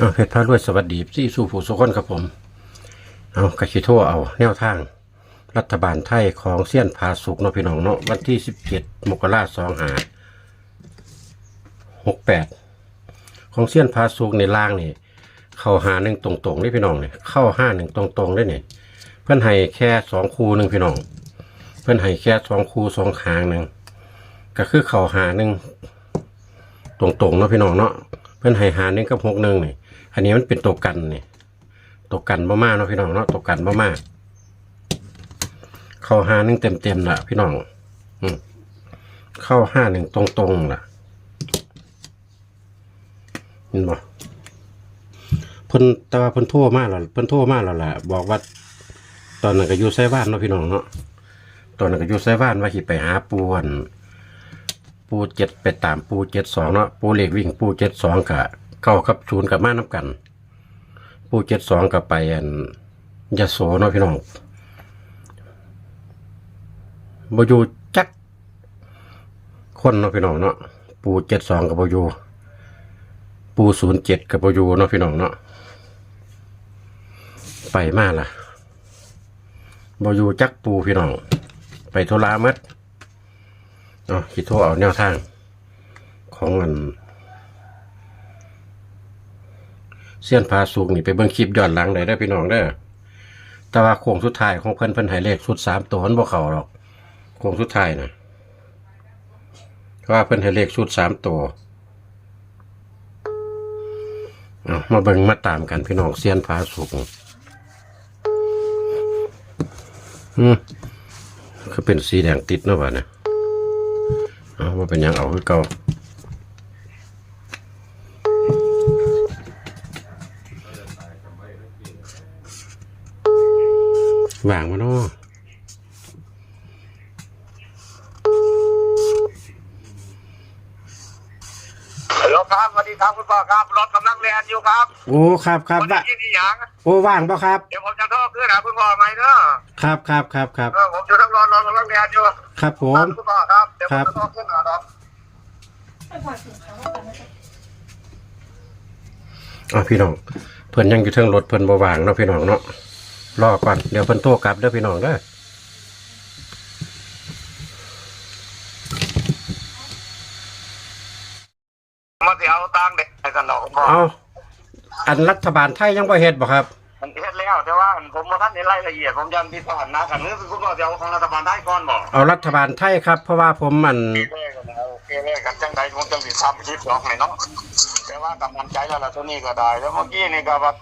เอาเพชรพารวยสวัสดีที่สู่ผู้สุคนครับผม เอากระชิโทรเอา แนวทาง รัฐบาลไทยของเซียนพาสุกเนาะพี่น้องเนาะวันที่สิบเจ็ดมกราสองหาหกแปดของเซียนพาสุกในล่างนี่ เข้าหาหนึ่งตรงๆนี่พี่น้องเนี่ยเข้าห้าหนึ่งตรงๆได้เนี่ยเพื่อนให้แค่สองคูหนึ่งพี่น้อง เพื่อนให้แค่สองคูสองหางหนึ่งก็คือเข้าหาหนึ่งตรงๆเนาะพี่น้องเนาะเพื่อนให้หาหนึ่งกับหกหนึ่งเนี่ อันนี้มันเป็นตัวกันนี่ตัวกันบ่มากเนาะพี่น้องเนาะตัวกันบ่มากเข้าห้าหนึ่งเต็มๆล่ะพี่น้อง อืมเข้าห้าหนึ่งตรงๆล่ะเห็นบ่เพิ่นแต่ว่าเพิ่นโทรมาแล้วเพิ่นโทรมาแล้วล่ะ บอกว่า ตอนนั้นก็อยู่ไซบ้านเนาะพี่น้องเนาะตอนนั้นก็อยู่ไซบ้านว่าสิไปหาปูนปูเจ็ดไปตามปูเจ็ดสองเนาะปูเหล็กวิ่งปูเจ็ดสองกับ เก้ากับศูนย์กับมาน้ำกัน ปูเจ็ดสองกับไปอันยาโสเนาะพี่น้องบอยู่จักคนเนาะพี่น้องเนาะปูเจ็ดสองกับบอยู่ปูศูนย์เจ็ดกับบอยู่เนาะพี่น้องเนาะไปมาล่ะบอยู่จักปูพี่น้อง ไปธุระหมัดเนาะคิดโทรเอาแนวทาง ของมัน เสี้ยนพาสุกนี่ไปเบิ่งคลิปย้อนหลังได้ได้อพี่น้องเด้อแต่ว่าโค้งสุดท้ายของเพิ่นเพิ่นให้เลขสุดสามตัวมันบ่เข้าหรอกโค้งสุดท้ายนะเพราะว่าเพิ่นให้เลขสุดสามตัวเอามาเบิ่งมาตามกันพี่น้องเสี้ยนพาสุกอืมคือเป็นสีแดงติดเนาะวะเนี่ยเอาว่าเป็นหยังเอาคือเก่า ว่างมาเนาะฮัลโหลครับสวัสดีครับคุณพ่อครับรถกำลังเรียนอยู่ครับโอ้ครับครับวันว่านี้ที่ยังโอ้ว่างป่ะครับ เดี๋ยวผมจะโทรขึ้นหาคุณพ่อไหมเนอะครับครับครับครับเออผมอยู่ทั้งรถรถกำลังเรียนอยู่ครับผมคุณพ่อครับเดี๋ยวผครัมบ จะโทรขึ้นหาครับอะพี่น้องเพิ่นยังอยู่เทิงรถเพิ่นบ่ว่างเนาะพี่น้องเนาะ รอก่อน เดี๋ยวเพิ่นโทรกลับเด้อพี่น้องเด้อมาเสียเอาตังค์เด็กให้กันหรอกคุณพ่อเอาอันรัฐบาลไทยยังบ่เฮ็ดบ่ครับ มันเฮ็ดแล้วแต่ว่าผมมาท่านในรายละเอียดผมยันพิพากษากันนี่คือคุณพ่อจะเอาของรัฐบาลได้ก่อนบอกเอารัฐบาลไทยครับ เพราะว่าผมมันโอเคกันนะโอเคเลยกันจังใดผมจังสิทำคลิปหรอกไหนเนาะแต่ว่ากำลังใจแล้วล่ะตัวนี้ก็ได้แล้วเมื่อกี้นี่ก็ว่า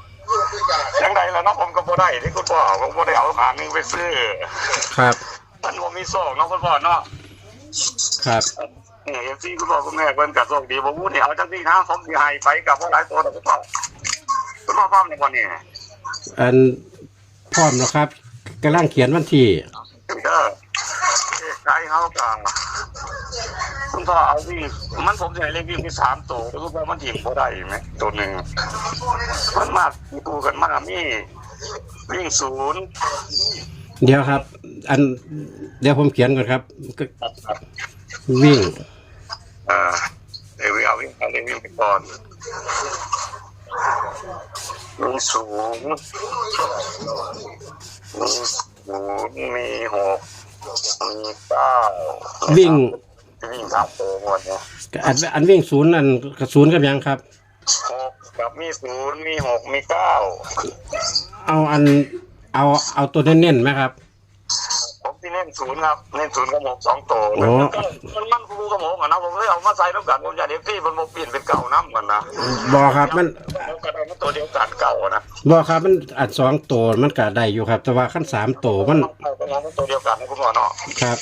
จังใดแล้วเนาะผมก็บ่ได้ที่คุณพ่อผมบ่ได้เอาหาเงินไปซื้อ ครับ มันบ่มีโซ่เนาะคุณพ่อเนาะครับเนี่ยเอฟซีคุณพ่อคุณแม่เพิ่นก็โชคดีบ่วู้นี่เอาจังซี่นะผมสิให้ไปกับบ่หลายตัวดอกคุณพ่อคุณพ่อพร้อมในวันนี้อันพร้อมแล้วครับกำลังเขียนวันที่เด้อเอ๊ะใครเฮาก็ คุณพ่อเอาวิ่งมันผมสิให้เลขวิ่งที่สามตัวแล้วคุณพ่อมันถิ่มบ่ได้ไหมตัวหนึงมันมากตูกันมากมีวิ่งศูนย์เดี๋ยวครับ อันเดี๋ยวผมเขียนก่อนครับก็วิ่งเอ่อเดี๋ยวเอาวิ่งเอาเลขวิ่งไปก่อนมีศูนย์มีศูนย์มีหกมีเก้าวิ่ง วิ่งสามตัวหมดเนี่ยอันอันวิ่งศูนย์อันกระศูนย์กับยังครับ หกกับมีศูนย์มีหกมีเก้าเอาอันเอาเอาตัวเน้นๆไหมครับ ผมที่เล่นศูนย์ครับเล่นศูนย์กับหกสองตัวโอ้มันมันคูกับหกอะนะผมเลยเอามาใส่แล้วกันผมอยากเด็กที่มันโมเปลี่ยนเป็นเก่าน้ำกันนะบอครับมันผมก็ได้มาตัวเดียวกันเก่านะบอครับมันอัดสองตัวมันก็ได้อยู่ครับ แต่ว่าขั้นสามตัวมัน เอาไปเอาตัวเดียวกันคุณพ่อเนาะ ครับ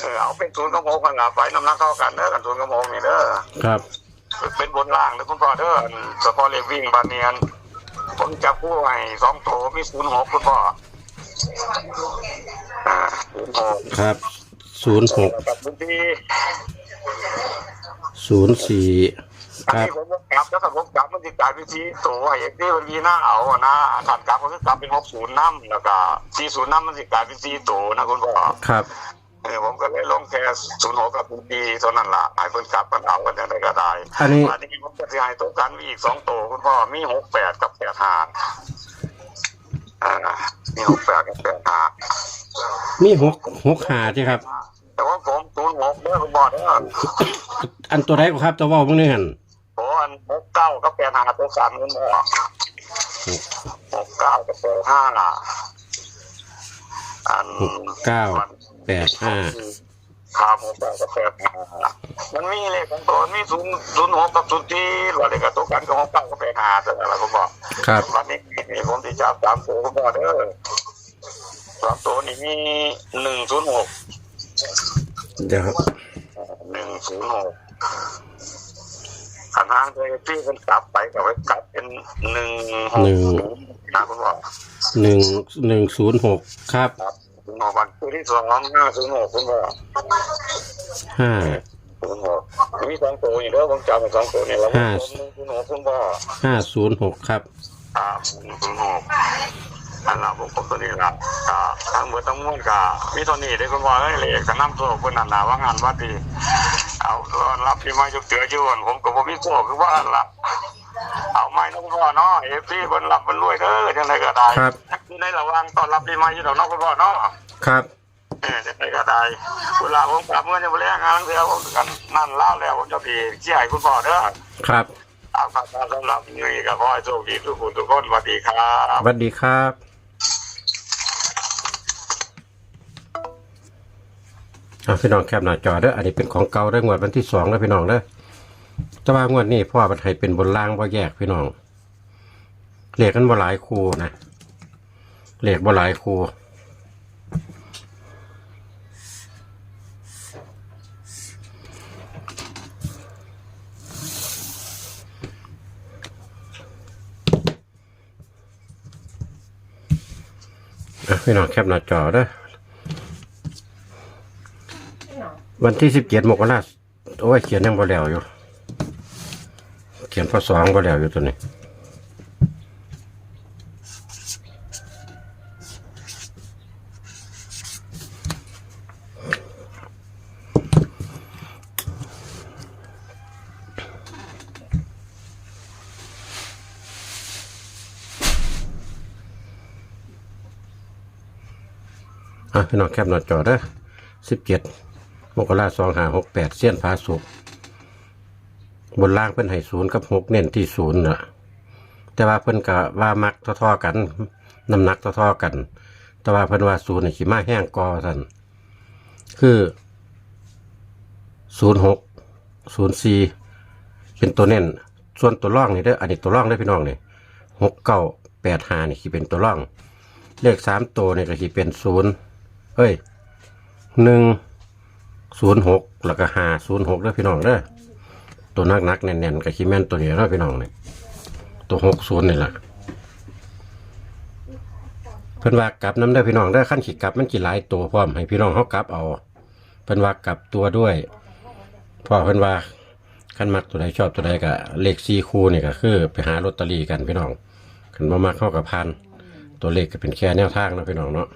เออเอาเป็นศูนย์กับหกกันละไปน้ำหนักเข้ากันเด้อกันศูนย์กับหกนี่เด้อครับ เป็นบนล่างเด้อคุณพ่อเด้อสปอร์เลวิ่งบานเนียนผมจับคู่ให้สองตัวมีศูนย์หกคุณพ่ออ่าศูนย์หกครับศูนย์หกกับพื้นที่ศูนย์สี่อันครับ นี้ผมกลับแล้วถ้าผมกลับมันติดกลายเป็นที่ตัวไอ้ที่มันมีหน้าเอาอะนะถัดกลับก็คือกลับเป็นหกศูนย์น้ำแล้วก็สี่ศูนย์น้ำมันติดกลายเป็นสี่ตัวนะคุณพ่อ ครับ เออผมก็เลยลงแค่ศูนย์หกกับศูนย์ดีเท่านั้นละหายเพิ่นกลับมันเอากันอย่างไรก็ได้อันนี้ อันนี้ผมจะให้ตัวกันมีอีกสองตัวคุณพ่อมีหกแปดกับแปดห้าอ่ามีหกแปดกับแปดห้ามีหกหกหาใช่ครับ แต่ว่าผมศูนย์หกเด้อคุณพ่อเด้ออันตัวใดก็ครับตัวเว่าเมื่อนึงหันผมอันหกเก้ากับแปดห้าตัวกันคุณพ่อหกเก้ากับแปดห้าอัน หกเก้า แปดห้าข้ามหกแปดกับแปดห้ามันมีเลขของตัวมีศูนย์ศูนย์หกกับศูนย์ที่หรืออะไรกับตัวกันกับหกเก้ากับแปดห้าแต่ละผมบอกครับวันนี้ผมที่จับสามตัวคุณพ่อเด้อสามตัวนี้มีหนึ่งศูนย์หกเดี๋ยวครับหนึ่งศูนย์หกขันห้างเลยที่มันกลับไปกับไว้กลับเป็นหนึ่งหกศูนย์นะคุณพ่อหนึ่งหนึ่งศูนย์หกครับ คือวันตัวที่สองห้าศูนย์หกคุณพ่อห้าศูนย์หกมีสองตัวอยู่แล้วผมจำสองตัวเนี่แล้วห้าศูนย์หกคุณพ่อห้าศูนย์หกครับอ่าศูนย์หกอันละผมผมตัวนี้ละอ่าทั้งหมดทั้งมวลกะมีตัวนี้ได้คุณพ่อเอ้ยเลยจะนำตัวคนนันนะว่างานว่าดีเอารอนรับที่มาจุกเจือจวนผมกับผมมีโซ่คือว่าละ เอาไม้น้องพ่อเนาะเอฟซีคนรับคนรวยเด้อจังไรก็ได้ครับ ในระหว่างตอนรับที่มาอยู่ดอกเน้องคุณพ่อเนาะครับเออจังไรก็ได้เวลาผมกลับเมื่อจะไปเลี้ยงงานเสียผมกันนั่นเล่าแล้วผมจะพีเชี่ยให้คุณพ่อเด้อครับเอาฝากมาสำหรับนี่ก็ขอให้โชคดีทุกคนทุกคนสวัสดีครับ สวัสดีครับเอาพี่น้องแคปหน้าจอเด้ออันนี้เป็นของเก่าได้องวดวันที่สองแล้วพี่น้องเด้อ แต่ว่างวดนี้พ่อมันให้เป็นบนล่างบ่แยกพี่น้องเลขกันบ่หลายคู่นะเลขบ่หลายคู่พี่น้องแคปหน้าจอเด้อวันที่สิบเจ็ดมกราโอ้ยเขียนยังบ่แล้วอยู่ เขียนพศสองบ่แล้วอยู่ตัวนี้อะพี่น้องแคปหน้าจอเด้อสิบเจ็ดมกราสองหาหกแปดเสี้ยนพาสุก บนล่างเพิ่นให้ศูนย์กับหกเน้นที่ศูนย์น่ะแต่ว่าเพิ่นก็ว่ามักท่อๆกันน้ำหนักท่อๆกัน แต่ว่าเพิ่นว่าศูนย์นี่ขีมาแห้งกอท่านคือศูนย์หกศูนย์สี่เป็นตัวเน้นส่วนตัวร่องนี่เด้ออันนี้ตัวร่องได้พี่น้องนี่หกเก้าแปดห้านี่ขีเป็นตัวร่อง เลขสามตัวเนี่ยก็สิเป็นศูนย์เอ้ยหนึ่งศูนย์หกแล้วก็ห้าศูนย์หกเด้อพี่น้องเด้อ ตัวนักนักแน่นๆกับขี้แม่นตัวนี้เด้อพี่น้องเนี่ยตัวหกศูนย์นี่แหละเพิ่นว่ากลับน้ำได้พี่น้องได้ขั้นขีดกลับมันกี่หลายตัวพร้อมให้พี่น้องเขากลับเอาเพิ่นว่ากลับตัวด้วยพราะเพิ่นว่าขั้นมักตัวใดชอบตัวใดก็เลขสี่คู่นี่ก็คือ ไปหาลอตเตอรี่กันพี่น้องขันบ่มักเข้ากับพันตัวเลขก็เป็นแค่แนวทางนะพี่น้องเนาะ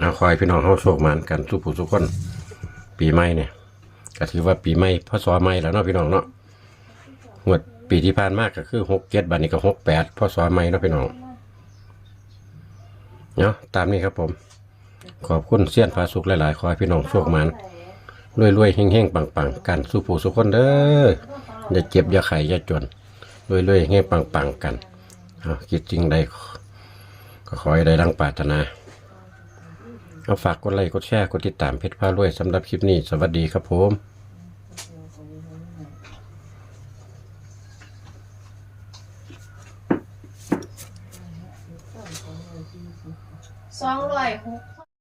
เอาคอยพี่น้องเฮาโชคหมานกันทุกผู้ทุกคนปีใหม่เนี่ย ก็ถือว่าปีใหม่พศใหม่แล้วเนาะพี่น้องเนาะงวดปีที่ผ่านมาก็คือหกเจ็ดบัดนี้ก็หกแปดพศใหม่เนาะพี่น้องเนาะตามนี้ครับผม ขอบคุณเสี้ยนพาสุกหลายๆ ขอให้พี่น้องโชคมานรวยๆเฮงๆปังๆ กันสู้ผู้สุคนเด้ออย่าเจ็บอย่าไข้อย่าจนรวยๆเฮงๆปังๆกันคิดจริงใดก็ขอให้ได้ดังปรารถนา เอาฝากกดไลค์กดแชร์กดติดตามเพจพารวยสำหรับคลิปนี้ สวัสดีครับผม